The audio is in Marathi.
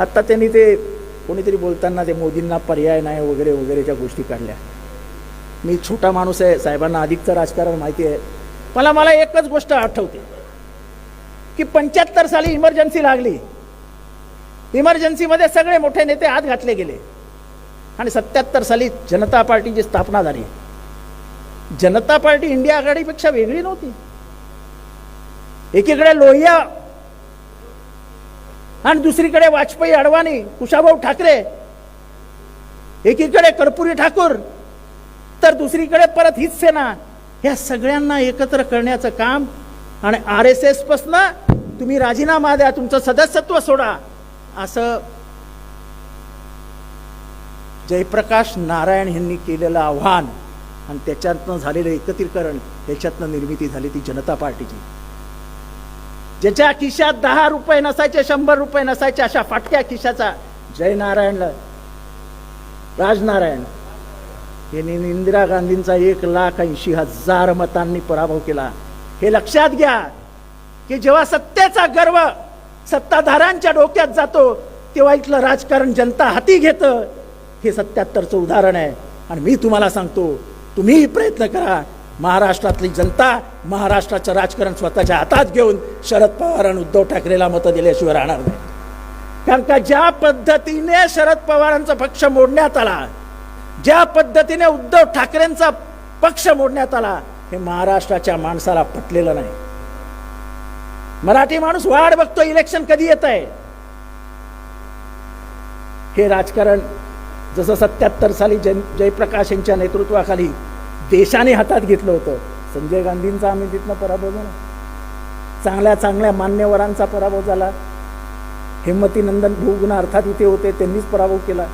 आत्ता त्यांनी ते कोणीतरी बोलताना ते मोदींना पर्याय नाही वगैरे वगैरेच्या गोष्टी काढल्या. मी छोटा माणूस आहे साहेबांना अधिकचं राजकारण माहिती आहे. मला मला एकच गोष्ट आठवते की पंच्याहत्तर साली इमर्जन्सी लागली. इमर्जन्सीमध्ये सगळे मोठे नेते आत घातले गेले. आणि सत्याहत्तर साली जनता पार्टीची स्थापना झाली. जनता पार्टी इंडिया आघाडीपेक्षा वेगळी नव्हती. एकीकडे लोहिया आणि दुसरीकडे वाजपेयी अडवाणी कुशाभाऊ ठाकरे एकीकडे कर्पुरी ठाकूर तर दुसरीकडे परत हीच सेना. ह्या सगळ्यांना एकत्र करण्याचं काम आणि आर एस एस पासनं तुम्ही राजीनामा द्या तुमचं सदस्यत्व सोडा असं जयप्रकाश नारायण यांनी केलेलं आव्हान आणि त्याच्यातनं झालेलं एकत्रीकरण त्याच्यातनं निर्मिती झाली ती जनता पार्टीची. ज्याच्या खिशात दहा रुपये नसायचे शंभर रुपये नसायचे अशा फाटक्या खिशाचा जयनारायणला राजनारायण. यांनी इंदिरा गांधींचा एक लाख ऐंशी हजार मतांनी पराभव केला. हे लक्षात घ्या की जेव्हा सत्तेचा गर्व सत्ताधाऱ्यांच्या डोक्यात जातो तेव्हा इथलं राजकारण जनता हाती घेतं. हे सत्याहत्तरचं उदाहरण आहे. आणि मी तुम्हाला सांगतो तुम्हीही प्रयत्न करा महाराष्ट्रातली जनता महाराष्ट्राचं राजकारण स्वतःच्या हातात घेऊन शरद पवार आणि उद्धव ठाकरेला मतं दिल्याशिवाय राहणार नाही. कारण का ज्या पद्धतीने शरद पवारांचा पक्ष मोडण्यात आला ज्या पद्धतीने उद्धव ठाकरेंचा पक्ष मोडण्यात आला हे महाराष्ट्राच्या माणसाला पटलेलं नाही. मराठी माणूस वाढ बघतो इलेक्शन कधी येत आहे? हे राजकारण जसं सत्याहत्तर साली जय जयप्रकाश यांच्या नेतृत्वाखाली देशाने हातात घेतलं होतं. संजय गांधींचा आम्ही तिथनं पराभव झाला. चांगल्या चांगल्या मान्यवरांचा पराभव झाला. हेमती नंदन अर्थात इथे होते त्यांनीच पराभव केला.